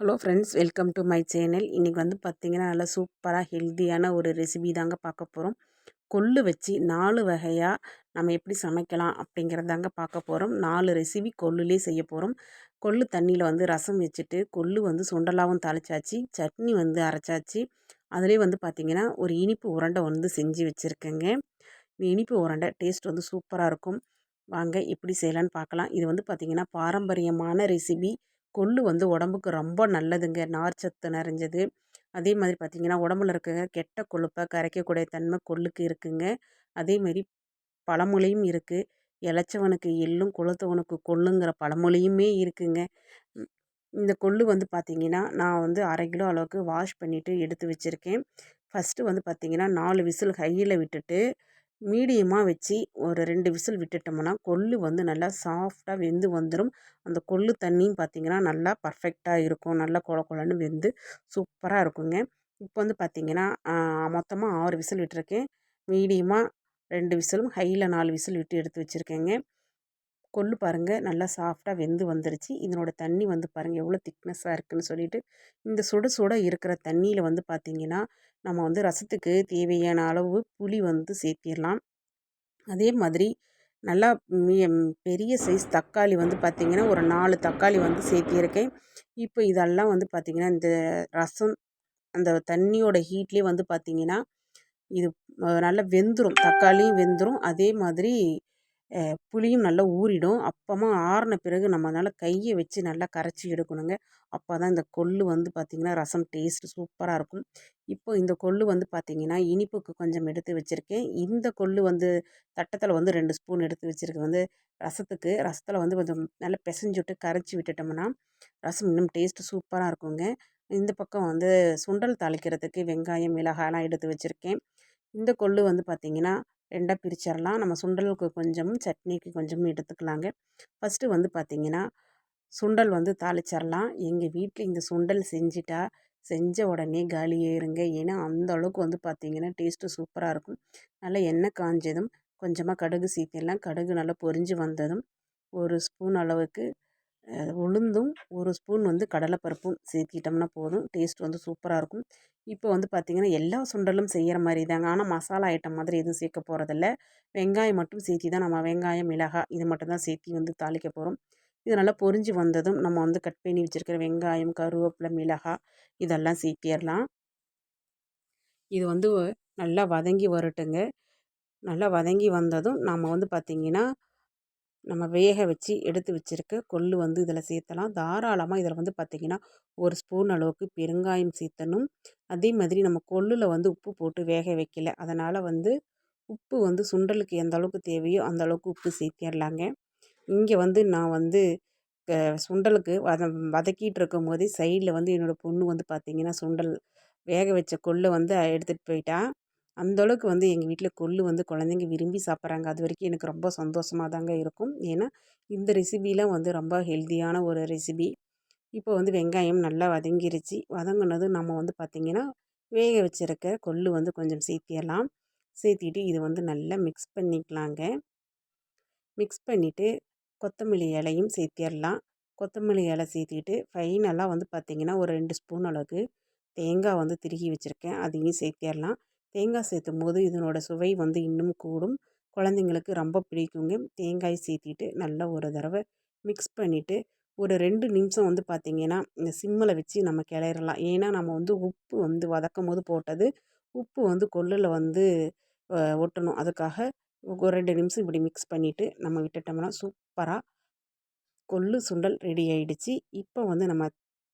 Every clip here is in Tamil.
Hello friends welcome to my channel. இன்றைக்கி வந்து பார்த்திங்கன்னா நல்லா சூப்பராக ஹெல்த்தியான ஒரு ரெசிபி தாங்க பார்க்க போகிறோம் கொள்ளு வச்சு நாலு வகையாக நம்ம எப்படி சமைக்கலாம் அப்படிங்கிறதாங்க பார்க்க போகிறோம் நாலு ரெசிபி கொள்ளுலேயே செய்ய போகிறோம் கொள்ளு தண்ணியில் வந்து ரசம் வச்சுட்டு கொள்ளு வந்து சுண்டலாகவும் தாளிச்சாச்சு சட்னி வந்து அரைச்சாச்சு. அதிலே வந்து பார்த்திங்கன்னா ஒரு இனிப்பு உருண்டை வந்து செஞ்சு வச்சுருக்கேங்க. இந்த இனிப்பு உரண்டை டேஸ்ட் வந்து சூப்பராக இருக்கும். வாங்க எப்படி செய்யலான்னு பார்க்கலாம் இது வந்து பார்த்திங்கன்னா பாரம்பரியமான ரெசிபி. கொள்ளு வந்து உடம்புக்கு ரொம்ப நல்லதுங்க. நார் சத்து நிறைஞ்சது. அதே மாதிரி பார்த்திங்கன்னா உடம்புல இருக்க கெட்ட கொழுப்பை கரைக்கக்கூடிய தன்மை கொள்ளுக்கு இருக்குங்க. அதேமாரி பழமொழியும் இருக்குது இளைச்சவனுக்கு எள்ளும் கொளுத்தவனுக்கு கொள்ளுங்கிற பழமொழியுமே இருக்குங்க. இந்த கொள்ளு வந்து பார்த்திங்கன்னா நான் வந்து அரை கிலோ அளவுக்கு வாஷ் பண்ணிவிட்டு எடுத்து வச்சுருக்கேன். ஃபஸ்ட்டு வந்து பார்த்திங்கன்னா நாலு விசில் ஹையில் விட்டுட்டு மீடியமாக வச்சு ஒரு ரெண்டு விசில் விட்டுட்டோம்னா கொள்ளு வந்து நல்லா சாஃப்டாக வெந்து வந்துடும் அந்த கொள்ளு தண்ணியும் பார்த்திங்கன்னா நல்லா பர்ஃபெக்டாக இருக்கும். நல்லா கொல கொலன்னு வெந்து சூப்பராக இருக்குங்க. இப்போ வந்து பார்த்திங்கன்னா மொத்தமாக ஆறு விசில் விட்டுருக்கேன். மீடியமாக ரெண்டு விசிலும் ஹையில் நாலு விசில் விட்டு எடுத்து வச்சுருக்கேங்க. கொள்ளு பாருங்கள் நல்லா சாஃப்டாக வெந்து வந்துருச்சு. இதனோட தண்ணி வந்து பாருங்கள் எவ்வளோ திக்னஸ்ஸாக இருக்குதுன்னு சொல்லிட்டு. இந்த சுட சுட இருக்கிற தண்ணியில் வந்து பார்த்திங்கன்னா நம்ம வந்து ரசத்துக்கு தேவையான அளவு புளி வந்து சேர்த்திடலாம் அதே மாதிரி நல்லா பெரிய சைஸ் தக்காளி வந்து பார்த்திங்கன்னா ஒரு நாலு தக்காளி வந்து சேர்த்திருக்கேன். இப்போ இதெல்லாம் வந்து பார்த்திங்கன்னா இந்த ரசம் அந்த தண்ணியோட ஹீட்லேயே வந்து பார்த்திங்கன்னா இது நல்லா வெந்துடும் தக்காளியும் வெந்துடும் அதே மாதிரி புளியும் நல்லா ஊறிடும். அப்பமா ஆறின பிறகு நம்ம அதனால் கையை வச்சு நல்லா கரைச்சி எடுக்கணுங்க. அப்போ தான் இந்த கொள்ளு வந்து பார்த்திங்கன்னா ரசம் டேஸ்ட்டு சூப்பராக இருக்கும். இப்போ இந்த கொள்ளு வந்து பார்த்திங்கன்னா இனிப்புக்கு கொஞ்சம் எடுத்து வச்சுருக்கேன். இந்த கொள்ளு வந்து தட்டத்தில் வந்து ரெண்டு ஸ்பூன் எடுத்து வச்சுருக்கேன். வந்து ரசத்துக்கு ரசத்தில் வந்து கொஞ்சம் நல்லா பிசைஞ்சு விட்டு கரைச்சி விட்டுட்டோம்னா ரசம் இன்னும் டேஸ்ட்டு சூப்பராக இருக்குங்க. இந்த பக்கம் வந்து சுண்டல் தாளிக்கிறதுக்கு வெங்காயம் மிளகாயெல்லாம் எடுத்து வச்சுருக்கேன். இந்த கொள்ளு வந்து பார்த்திங்கன்னா ரெண்டாக பிரிச்சிடலாம் நம்ம சுண்டலுக்கு கொஞ்சமும் சட்னிக்கு கொஞ்சமும் எடுத்துக்கலாங்க. ஃபஸ்ட்டு வந்து பார்த்திங்கன்னா சுண்டல் வந்து தாளிச்சிடலாம் எங்கள் வீட்டில் இந்த சுண்டல் செஞ்சிட்டா செஞ்ச உடனே காலி ஏறுங்க ஏன்னா அந்த அளவுக்கு வந்து பார்த்திங்கன்னா டேஸ்ட்டு சூப்பராக இருக்கும். நல்லா எண்ணெய் காஞ்சதும் கொஞ்சமாக கடுகு சீத்திடலாம் கடுகு நல்லா பொரிஞ்சு வந்ததும் ஒரு ஸ்பூன் அளவுக்கு உளுந்தும் ஒரு ஸ்பூன் வந்து கடலைப்பருப்பும் சேர்த்திட்டோம்னா போதும். டேஸ்ட் வந்து சூப்பராக இருக்கும். இப்போ வந்து பார்த்திங்கன்னா எல்லா சுண்டலும் செய்கிற மாதிரி தாங்க. ஆனால் மசாலா ஐட்டம் மாதிரி எதுவும் சேர்க்க போகிறதில்ல வெங்காயம் மட்டும் சேர்த்தி தான் நம்ம வெங்காயம் மிளகாய் இது மட்டும் தான் சேர்த்தி வந்து தாளிக்க போகிறோம் இது நல்லா பொரிஞ்சு வந்ததும் நம்ம வந்து கட் பண்ணி வச்சுருக்கிற வெங்காயம் கருவேப்பிலை மிளகாய் இதெல்லாம் சேர்த்திடலாம். இது வந்து நல்லா வதங்கி வரட்டுங்க. நல்லா வதங்கி வந்ததும் நம்ம வந்து பார்த்திங்கன்னா நம்ம வேக வச்சு எடுத்து வச்சுருக்க கொள்ளு வந்து இதில் சேர்த்தலாம். தாராளமாக இதில் வந்து பார்த்திங்கன்னா ஒரு ஸ்பூன் அளவுக்கு பெருங்காயம் சேர்த்தணும். அதே மாதிரி நம்ம கொள்ளில் வந்து உப்பு போட்டு வேக வைக்கல. அதனால் வந்து உப்பு வந்து சுண்டலுக்கு எந்த அளவுக்கு தேவையோ அந்த அளவுக்கு உப்பு சேர்த்திடலாங்க இங்கே வந்து நான் வந்து சுண்டலுக்கு வத வதக்கிட்டு இருக்கும் போதே சைடில் வந்து என்னோடய பொண்ணு வந்து பார்த்திங்கன்னா சுண்டல் வேக வச்ச கொள்ளை வந்து எடுத்துகிட்டு போயிட்டா. அந்தளவுக்கு வந்து எங்கள் வீட்டில் கொள்ளு வந்து குழந்தைங்க விரும்பி சாப்பிட்றாங்க. அது வரைக்கும் எனக்கு ரொம்ப சந்தோஷமாக தாங்க இருக்கும். ஏன்னா இந்த ரெசிபிலாம் வந்து ரொம்ப ஹெல்த்தியான ஒரு ரெசிபி இப்போ வந்து வெங்காயம் நல்லா வதங்கிருச்சு. வதங்கினது நம்ம வந்து பார்த்திங்கன்னா வேக வச்சுருக்க கொள்ளு வந்து கொஞ்சம் சேர்த்திடலாம். சேர்த்திட்டு இது வந்து நல்லா மிக்ஸ் பண்ணிக்கலாங்க. மிக்ஸ் பண்ணிவிட்டு கொத்தமல்லி இலையும் சேர்த்திடலாம். கொத்தமல்லி இலை சேர்த்திட்டு ஃபைனலாக வந்து பார்த்திங்கன்னா ஒரு ரெண்டு ஸ்பூன் அளவுக்கு தேங்காய் வந்து திருகி வச்சுருக்கேன். அதையும் சேர்த்திடலாம். தேங்காய் சேர்த்தும் போது இதனோட சுவை வந்து இன்னும் கூடும். குழந்தைங்களுக்கு ரொம்ப பிடிக்குங்க. தேங்காய் சேர்த்திட்டு நல்லா ஒரு தடவை மிக்ஸ் பண்ணிவிட்டு ஒரு ரெண்டு நிமிஷம் வந்து பார்த்திங்கன்னா இந்த சிம்மில் வச்சு நம்ம கிளறலாம் ஏன்னா நம்ம வந்து உப்பு வந்து வதக்கும் போது போட்டது உப்பு வந்து கொள்ளில் வந்து ஒட்டணும். அதுக்காக ஒரு ரெண்டு நிமிஷம் இப்படி மிக்ஸ் பண்ணிவிட்டு நம்ம விட்டுட்டோம்னா சூப்பராக கொள்ளு சுண்டல் ரெடி ஆகிடுச்சு இப்போ வந்து நம்ம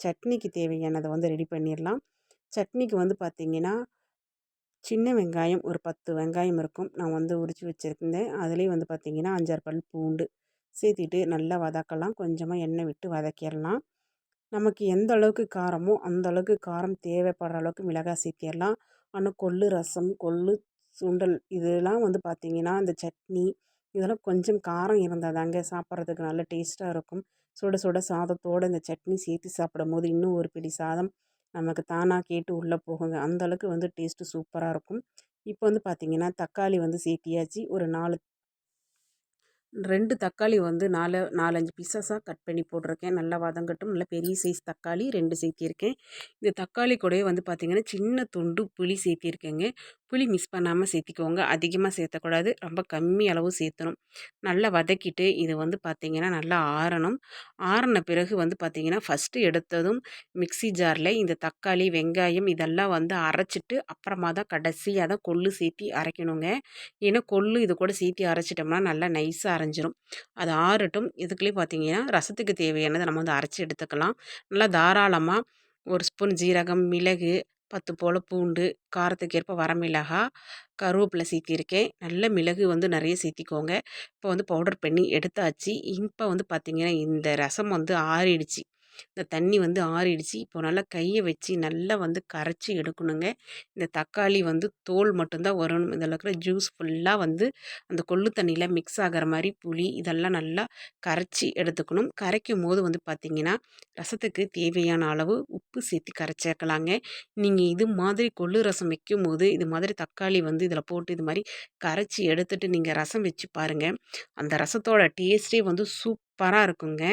சட்னிக்கு தேவையானதை வந்து ரெடி பண்ணிடலாம். சட்னிக்கு வந்து பார்த்திங்கன்னா சின்ன வெங்காயம் ஒரு பத்து வெங்காயம் இருக்கும். நான் வந்து உரித்து வச்சுருந்தேன். அதுலேயும் வந்து பார்த்திங்கன்னா அஞ்சாறு பல் பூண்டு சேர்த்திட்டு நல்லா வதக்கலாம். கொஞ்சமாக எண்ணெய் விட்டு வதக்கிடலாம் நமக்கு எந்த அளவுக்கு காரமோ அந்த அளவுக்கு காரம் தேவைப்படுற அளவுக்கு மிளகாய் சேர்த்திடலாம் ஆனால் கொள்ளு ரசம் கொள்ளு சுண்டல் இதெல்லாம் வந்து பார்த்திங்கன்னா இந்த சட்னி இதெல்லாம் கொஞ்சம் காரம் இருந்தால் தாங்க சாப்பிட்றதுக்கு நல்ல டேஸ்ட்டாக இருக்கும். சுட சுட சாதத்தோடு இந்த சட்னி சேர்த்து சாப்பிடும் போது இன்னும் ஒரு பிடி சாதம் நமக்கு தானாக கேட்டு உள்ளே போகுங்க. அந்தளவுக்கு வந்து டேஸ்ட்டு சூப்பராக இருக்கும். இப்போ வந்து பார்த்திங்கன்னா தக்காளி வந்து சேர்த்தியாச்சு ஒரு நாலு ரெண்டு தக்காளி வந்து நாலு நாலஞ்சு பீசஸாக கட் பண்ணி போட்டிருக்கேன். நல்லா வதங்கட்டும். நல்லா பெரிய சைஸ் தக்காளி ரெண்டு சேர்த்திருக்கேன். இந்த தக்காளி கூடயே வந்து பார்த்திங்கன்னா சின்ன துண்டு புளி சேர்த்திருக்கேங்க. புளி மிஸ் பண்ணாமல் சேர்த்திக்கோங்க. அதிகமாக சேர்த்தக்கூடாது. ரொம்ப கம்மி அளவு சேர்த்தணும். நல்லா வதக்கிட்டு இது வந்து பார்த்திங்கன்னா நல்லா ஆறணும். ஆறின பிறகு வந்து பார்த்திங்கன்னா ஃபஸ்ட்டு எடுத்ததும் மிக்சி ஜாரில் இந்த தக்காளி வெங்காயம் இதெல்லாம் வந்து அரைச்சிட்டு அப்புறமா தான் கடைசியாக தான் கொள்ளு சேர்த்தி அரைக்கணுங்க. ஏன்னா கொள்ளு இது கூட சேர்த்தி அரைச்சிட்டோம்னா நல்லா நைஸாக அரைஞ்சிரும். அது ஆறட்டும். இதுக்குள்ளேயே பார்த்தீங்கன்னா ரசத்துக்கு தேவையானதை நம்ம வந்து அரைச்சி எடுத்துக்கலாம். நல்லா தாராளமாக ஒரு ஸ்பூன் ஜீரகம் மிளகு பத்து போல் பூண்டு காரத்துக்கு ஏற்ப வரமிளகா கருவேப்பிலை சீத்திருக்கேன் நல்ல மிளகு வந்து நிறைய சேர்த்திக்கோங்க இப்போ வந்து பவுடர் பண்ணி எடுத்தாச்சு. இப்போ வந்து பார்த்திங்கன்னா இந்த ரசம் வந்து ஆறிடுச்சு. இந்த தண்ணி வந்து ஆறிடுச்சு. இப்போ நல்லா கையை வச்சு நல்லா வந்து கரைச்சி எடுக்கணுங்க. இந்த தக்காளி வந்து தோல் மட்டும்தான் வரணும். இதில் இருக்கிற ஜூஸ் ஃபுல்லாக வந்து அந்த கொள்ளு தண்ணியில் மிக்ஸ் ஆகிற மாதிரி புளி இதெல்லாம் நல்லா கரைச்சி எடுத்துக்கணும். கரைக்கும் போது வந்து பார்த்திங்கன்னா ரசத்துக்கு தேவையான அளவு உப்பு சேர்த்து கரைச்சேர்க்கலாங்க. நீங்கள் இது மாதிரி கொள்ளு ரசம் வைக்கும் போது இது மாதிரி தக்காளி வந்து இதில் போட்டு இது மாதிரி கரைச்சி எடுத்துகிட்டு நீங்கள் ரசம் வச்சு பாருங்கள் அந்த ரசத்தோட டேஸ்ட்டே வந்து சூப் சூப்பராக இருக்குங்க.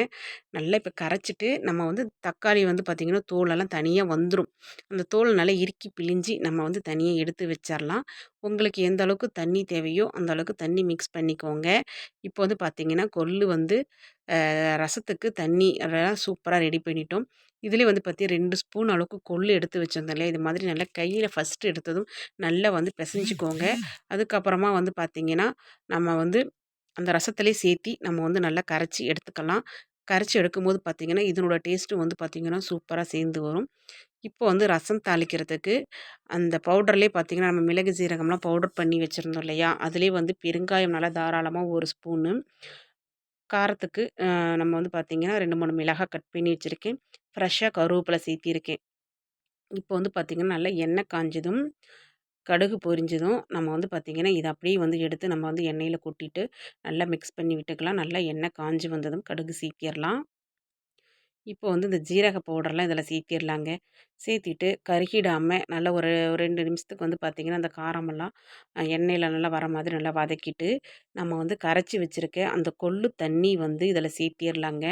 நல்லா இப்போ கரைச்சிட்டு நம்ம வந்து தக்காளி வந்து பார்த்திங்கன்னா தோலெல்லாம் தனியாக வந்துடும் அந்த தோல் நல்லா இறுக்கி பிழிஞ்சி நம்ம வந்து தனியாக எடுத்து வச்சிடலாம் உங்களுக்கு எந்த அளவுக்கு தண்ணி தேவையோ அந்த அளவுக்கு தண்ணி மிக்ஸ் பண்ணிக்கோங்க. இப்போ வந்து பார்த்திங்கன்னா கொள்ளு வந்து ரசத்துக்கு தண்ணி அதெல்லாம் சூப்பராக ரெடி பண்ணிட்டோம். இதுலேயே வந்து பார்த்தி ரெண்டு ஸ்பூன் அளவுக்கு கொள்ளு எடுத்து வச்சுருந்தோம் இல்லையா இது மாதிரி நல்லா கையில் ஃபஸ்ட்டு எடுத்ததும் நல்லா வந்து பிசைஞ்சிக்கோங்க. அதுக்கப்புறமா வந்து பார்த்திங்கன்னா நம்ம வந்து அந்த ரசத்துலேயே சேர்த்தி நம்ம வந்து நல்லா கரைச்சி எடுத்துக்கலாம். கரைச்சி எடுக்கும்போது பார்த்திங்கன்னா இதனோட டேஸ்ட்டு வந்து பார்த்திங்கன்னா சூப்பராக சேர்ந்து வரும். இப்போ வந்து ரசம் தாளிக்கிறதுக்கு அந்த பவுடர்லேயே பார்த்திங்கன்னா நம்ம மிளகு சீரகம்லாம் பவுடர் பண்ணி வச்சுருந்தோம் இல்லையா? அதுலேயே வந்து பெருங்காயம் நல்லா தாராளமாக ஒரு ஸ்பூனு. காரத்துக்கு நம்ம வந்து பார்த்திங்கன்னா ரெண்டு மூணு மிளகாய் கட் பண்ணி வச்சுருக்கேன். ஃப்ரெஷ்ஷாக கருவேப்பிலை சேர்த்திருக்கேன். இப்போ வந்து பார்த்திங்கன்னா நல்லா எண்ணெய் காஞ்சதும் கடுகு பொரிஞ்சதும் நம்ம வந்து பார்த்திங்கன்னா இதை அப்படியே வந்து எடுத்து நம்ம வந்து எண்ணெயில் கொட்டிட்டு நல்லா மிக்ஸ் பண்ணி விட்டுக்கலாம். நல்லா எண்ணெய் காஞ்சி வந்ததும் கடுகு சீக்கிரலாம். இப்போ வந்து இந்த ஜீரக பவுடர்லாம் இதில் சேர்த்திடலாங்க சேர்த்திட்டு கருகிடாமல் நல்லா ஒரு ரெண்டு நிமிஷத்துக்கு வந்து பார்த்திங்கன்னா அந்த காரமெல்லாம் எண்ணெயில் நல்லா வர மாதிரி நல்லா வதக்கிட்டு நம்ம வந்து கரைச்சி வச்சுருக்க அந்த கொள்ளு தண்ணி வந்து இதில் சேர்த்திடலாங்க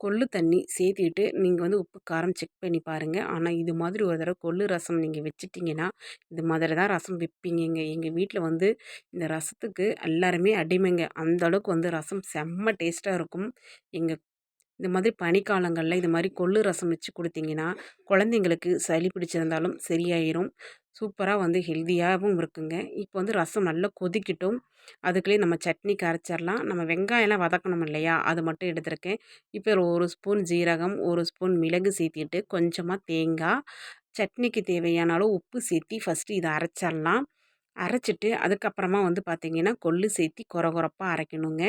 கொள்ளு தண்ணி சேர்த்திட்டு நீங்கள் வந்து உப்பு காரம் செக் பண்ணி பாருங்கள் ஆனால் இது மாதிரி ஒரு தடவை கொள்ளு ரசம் நீங்கள் வச்சிட்டிங்கன்னா இது மாதிரி தான் ரசம் வைப்பீங்க எங்கள் வீட்டில் வந்து இந்த ரசத்துக்கு எல்லாருமே அடிமைங்க. அந்த அளவுக்கு வந்து ரசம் செம்ம டேஸ்ட்டாக இருக்கும். எங்கள் இந்த மாதிரி பனிக்காலங்களில் இது மாதிரி கொள்ளு ரசம் வச்சு கொடுத்தீங்கன்னா குழந்தைங்களுக்கு சளி பிடிச்சிருந்தாலும் சரியாயிரும். சூப்பராக வந்து ஹெல்த்தியாகவும் இருக்குங்க. இப்போ வந்து ரசம் நல்லா கொதிக்கட்டும். அதுக்குள்ளேயே நம்ம சட்னிக்கு அரைச்சிடலாம் நம்ம வெங்காயம்லாம் வதக்கணும் இல்லையா? அது மட்டும் எடுத்திருக்கேன். இப்போ ஒரு ஸ்பூன் ஜீரகம் ஒரு ஸ்பூன் மிளகு சேர்த்திட்டு கொஞ்சமாக தேங்காய் சட்னிக்கு தேவையான அளவு உப்பு சேர்த்தி ஃபஸ்ட்டு இதை அரைச்சிடலாம் அரைச்சிட்டு அதுக்கப்புறமா வந்து பார்த்திங்கன்னா கொள்ளு சேர்த்தி குறகுறப்பாக அரைக்கணுங்க.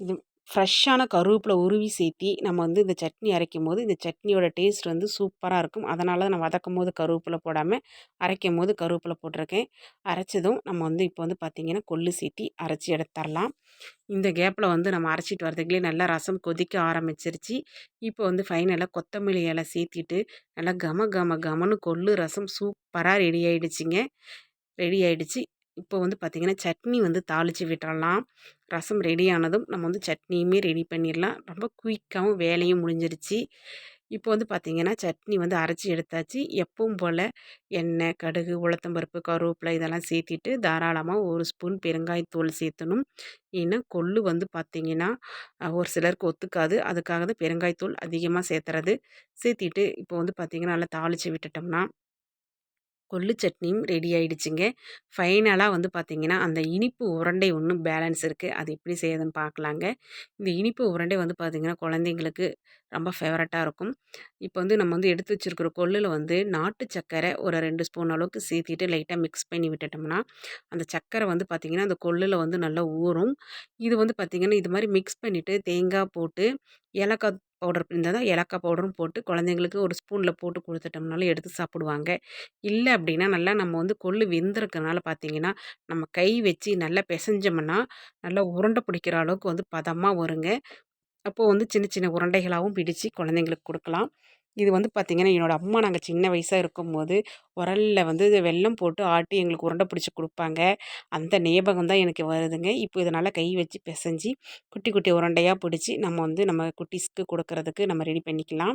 இது ஃப்ரெஷ்ஷான கருவேப்பிலை உருவி சேர்த்தி நம்ம வந்து இந்த சட்னி அரைக்கும் போது இந்த சட்னியோட டேஸ்ட் வந்து சூப்பராக இருக்கும். அதனால தான் நான் வதக்கும் போது கருவேப்பிலை போடாமல் அரைக்கும் போது கருவேப்பிலை போட்டிருக்கேன். அரைச்சதும் நம்ம வந்து இப்போ வந்து பார்த்திங்கன்னா கொள்ளு சேர்த்தி அரைச்சி எடுத்துடலாம். இந்த கேப்பில் வந்து நம்ம அரைச்சிட்டு வரதுக்குள்ளே நல்லா ரசம் கொதிக்க ஆரம்பிச்சிருச்சு. இப்போ வந்து ஃபைனலாக கொத்தமல்லி இலை சேர்த்திட்டு நல்லா கம கம கமன்னு கொள்ளு ரசம் சூப்பராக ரெடி ஆகிடுச்சிங்க ரெடி ஆகிடுச்சி இப்போ வந்து பார்த்திங்கன்னா சட்னி வந்து தாளித்து விட்டுறலாம். ரசம் ரெடி ஆனதும் நம்ம வந்து சட்னியுமே ரெடி பண்ணிடலாம் ரொம்ப குயிக்காகவும் வேலையும் முடிஞ்சிருச்சு. இப்போ வந்து பார்த்திங்கன்னா சட்னி வந்து அரைச்சி எடுத்தாச்சு. எப்பவும் போல் எண்ணெய் கடுகு உளுத்தம்பருப்பு கருவேப்பிலை இதெல்லாம் சேர்த்திட்டு தாராளமாக ஒரு ஸ்பூன் பெருங்காயத்தூள் சேர்த்தணும். ஏன்னா கொள்ளு வந்து பார்த்திங்கன்னா ஒரு சிலருக்கு ஒத்துக்காது. அதுக்காக தான் பெருங்காயத்தூள் அதிகமாக சேர்த்துறது. சேர்த்திட்டு இப்போ வந்து பார்த்திங்கன்னா நல்லா தாளித்து விட்டுட்டோம்னா கொள்ளு சட்னியும் ரெடி ஆகிடுச்சிங்க ஃபைனலாக வந்து பார்த்திங்கன்னா அந்த இனிப்பு உருண்டை ஒன்றும் பேலன்ஸ் இருக்குது அது எப்படி செய்யுதுன்னு பார்க்கலாங்க இந்த இனிப்பு உருண்டை வந்து பார்த்திங்கன்னா குழந்தைங்களுக்கு ரொம்ப ஃபேவரட்டாக இருக்கும். இப்போ வந்து நம்ம வந்து எடுத்து வச்சுருக்கிற கொள்ளில் வந்து நாட்டு சக்கரை ஒரு ரெண்டு ஸ்பூன் அளவுக்கு சேர்த்திட்டு லைட்டாக மிக்ஸ் பண்ணி விட்டுட்டோம்னா அந்த சக்கரை வந்து பார்த்திங்கன்னா அந்த கொள்ளில் வந்து நல்லா ஊறும். இது வந்து பார்த்திங்கன்னா இது மாதிரி மிக்ஸ் பண்ணிவிட்டு தேங்காய் போட்டு ஏலக்காய் பவுடர் இருந்தால் தான் ஏலக்காய் பவுடரும் போட்டு குழந்தைங்களுக்கு ஒரு ஸ்பூனில் போட்டு கொடுத்துட்டோம்னாலும் எடுத்து சாப்பிடுவாங்க. இல்லை அப்படின்னா நல்லா நம்ம வந்து கொள்ளு வெந்திருக்கனால பார்த்தீங்கன்னா நம்ம கை வச்சு நல்லா பிசைஞ்சோம்னா நல்லா உருண்டை பிடிக்கிற அளவுக்கு வந்து பதமாக வருங்க. அப்போது வந்து சின்ன சின்ன உருண்டைகளாகவும் பிடிச்சு குழந்தைங்களுக்கு கொடுக்கலாம். இது வந்து பார்த்திங்கன்னா என்னோடய அம்மா நாங்கள் சின்ன வயசாக இருக்கும்போது உரல்ல வந்து இது வெல்லம் போட்டு ஆட்டி எங்களுக்கு உருண்டை பிடிச்சி கொடுப்பாங்க. அந்த ஞாபகம் தான் எனக்கு வருதுங்க. இப்போ இதனால் கை வச்சு பிசைஞ்சி குட்டி குட்டி உருண்டையாக பிடிச்சி நம்ம வந்து நம்ம குட்டீஸ்க்கு கொடுக்கறதுக்கு நம்ம ரெடி பண்ணிக்கலாம்.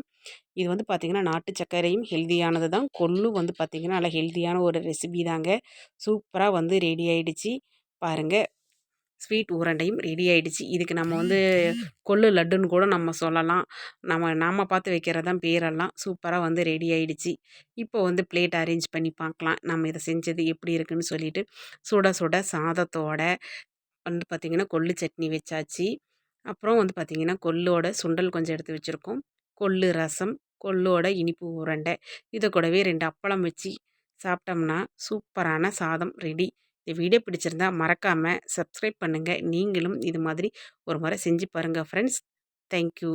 இது வந்து பார்த்திங்கன்னா நாட்டு சர்க்கரையும் ஹெல்தியானது தான். கொள்ளும் வந்து பார்த்திங்கன்னா நல்லா ஹெல்தியான ஒரு ரெசிபி தாங்க. சூப்பராக வந்து ரெடி ஆகிடுச்சி பாருங்கள் ஸ்வீட் உருண்டையும் ரெடி ஆயிடுச்சு. இதுக்கு நம்ம வந்து கொள்ளு லட்டுன்னு கூட நம்ம சொல்லலாம். நம்ம நாம பார்த்து வைக்கிறது தான் பேரெல்லாம் சூப்பராக வந்து ரெடி ஆயிடுச்சு. இப்போ வந்து பிளேட் அரேஞ்ச் பண்ணி பார்க்கலாம். நம்ம இதை செஞ்சது எப்படி இருக்குன்னு சொல்லிட்டு சுட சுட சாதத்தோட வந்து பார்த்திங்கன்னா கொள்ளு சட்னி வச்சாச்சு. அப்புறம் வந்து பார்த்திங்கன்னா கொள்ளோட சுண்டல் கொஞ்சம் எடுத்து வச்சுருக்கோம். கொள்ளு ரசம் கொள்ளோட இனிப்பு உருண்டை. இதை கூடவே ரெண்டு அப்பளம் வச்சு சாப்பிட்டோம்னா சூப்பரான சாதம் ரெடி இந்த வீடியோ பிடிச்சிருந்தா மறக்காமல் சப்ஸ்கிரைப் பண்ணுங்கள் நீங்களும் இது மாதிரி ஒரு முறை செஞ்சு பாருங்கள் ஃப்ரெண்ட்ஸ் தேங்க்யூ